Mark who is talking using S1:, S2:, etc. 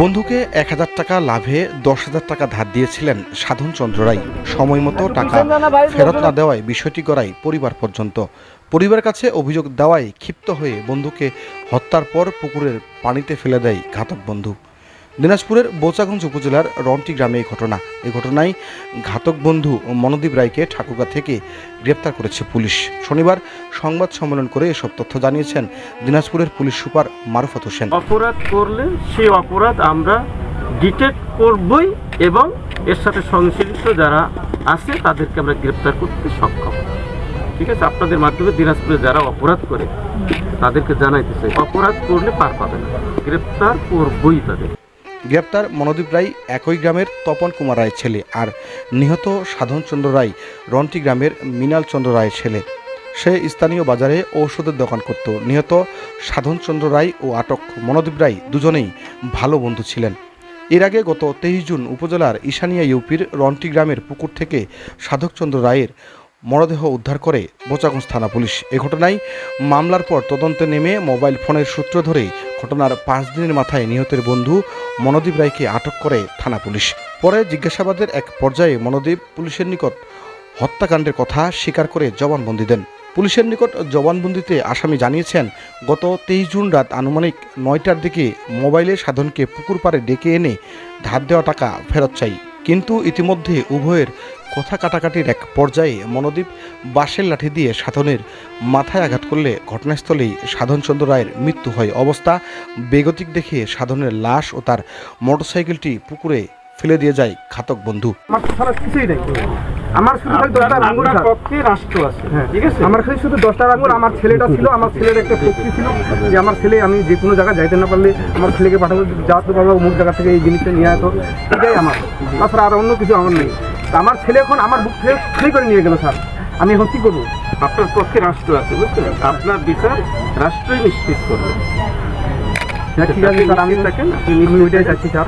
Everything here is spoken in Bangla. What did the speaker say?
S1: বন্ধুকে এক হাজার টাকা লাভে দশ হাজার টাকা ধার দিয়েছিলেন সাধন চন্দ্র রায়। সময় মতো টাকা ফেরত না দেওয়ায় বিষয়টি করায় পরিবার পর্যন্ত। পরিবার কাছে অভিযোগ দেওয়ায় ক্ষিপ্ত হয়ে বন্ধুকে হত্যার পর পুকুরের পানিতে ফেলে দেয় ঘাতক বন্ধু। দিনাজপুরের বোচাগঞ্জ উপজেলার রন্টি গ্রামে এই ঘটনা। এই ঘটনায় ঘাতক বন্ধু মনদীপ রায়কে ঠাকুরগা থেকে গ্রেপ্তার করেছে পুলিশ। শনিবার সংবাদ সম্মেলন করে এসব তথ্য জানিয়েছেন দিনাজপুরের পুলিশ সুপার মারুফাত হোসেন।
S2: অপরাধ করলে সেই অপরাধ আমরা ডিটেক্ট করবই এবং এর সাথে সংশ্লিষ্ট যারা আছে তাদেরকে আমরা গ্রেপ্তার করতে সক্ষম। ঠিক আছে? আপনাদের মাধ্যমে দিনাজপুরে যারা অপরাধ করে, তাদেরকে জানাইতে চাই। অপরাধ করলে পার পাবে না। গ্রেপ্তার করবই তাদের।
S1: গ্রেপ্তার মনোদীপ রায় একই গ্রামের তপন কুমার রায়ের ছেলে আর নিহত সাধন চন্দ্র রায় রন্টি গ্রামের মৃণাল চন্দ্র রায়ের ছেলে। সে স্থানীয় বাজারে ঔষধের দোকান করত। নিহত সাধন চন্দ্র রায় ও আটক মনোদীপ রায় দুজনেই ভালো বন্ধু ছিলেন। এর আগে গত তেইশ জুন উপজেলার ঈশানিয়া ইউপির রন্টি গ্রামের পুকুর থেকে সাধকচন্দ্র রায়ের মরদেহ উদ্ধার করে বোচাগঞ্জ থানা পুলিশ। এ ঘটনায় মামলার পর তদন্তে নেমে মোবাইল ফোনের সূত্র ধরে ঘটনার পাঁচ দিনের মাথায় নিহতের বন্ধু মনোদীপ রায়কে আটক করে থানা পুলিশ। পরে জিজ্ঞাসাবাদের এক পর্যায়ে মনোদীপ পুলিশের নিকট হত্যাকাণ্ডের কথা স্বীকার করে জবানবন্দি দেন। পুলিশের নিকট জবানবন্দিতে আসামি জানিয়েছেন, গত তেইশ জুন রাত আনুমানিক নয়টার দিকে মোবাইলে সাধনকে পুকুর পাড়ে ডেকে এনে ধার দেওয়া টাকা ফেরত চাই। কিন্তু ইতিমধ্যে উভয়ের কথা কাটাকাটির এক পর্যায়ে মনোদীপ বাঁশের লাঠি দিয়ে সাধনের মাথায় আঘাত করলে ঘটনাস্থলেই সাধনচন্দ্র রায়ের মৃত্যু হয়। অবস্থা বেগতিক দেখে সাধনের লাশ ও তার মোটরসাইকেলটি পুকুরে ফেলে দিয়ে যায় ঘাতক বন্ধু।
S3: আমার তো ছাড়া কিছুই নেই। আমার শুধু খালি দশটা
S2: পক্ষে রাষ্ট্র আছে
S3: হ্যাঁ।
S2: ঠিক আছে?
S3: আমার খালি শুধু দশটা আঙ্গুর। আমার ছেলেটা ছিল আমার ছেলের একটা শক্তি ছিল যে আমার ছেলে আমি যে কোনো জায়গায় যাইতে না পারলে আমার ছেলেকে পাঠাবো যা তো বাবা অমুক জায়গা থেকে এই জিনিসটা নিয়ে আসো এটাই আমার। তাছাড়া আর অন্য কিছু আমার নেই। তা আমার ছেলে এখন আমার বুক থেকে ফ্রি করে নিয়ে গেল স্যার। আমি এখন কী করব?
S2: আপনার পক্ষে রাষ্ট্র আছে বুঝতে আপনার বিচার রাষ্ট্রই নিশ্চিত করবে।
S3: হ্যাঁ ঠিক আছে স্যার আমি
S2: থাকেন আপনি
S3: আমি ওইটাই চাচ্ছি স্যার।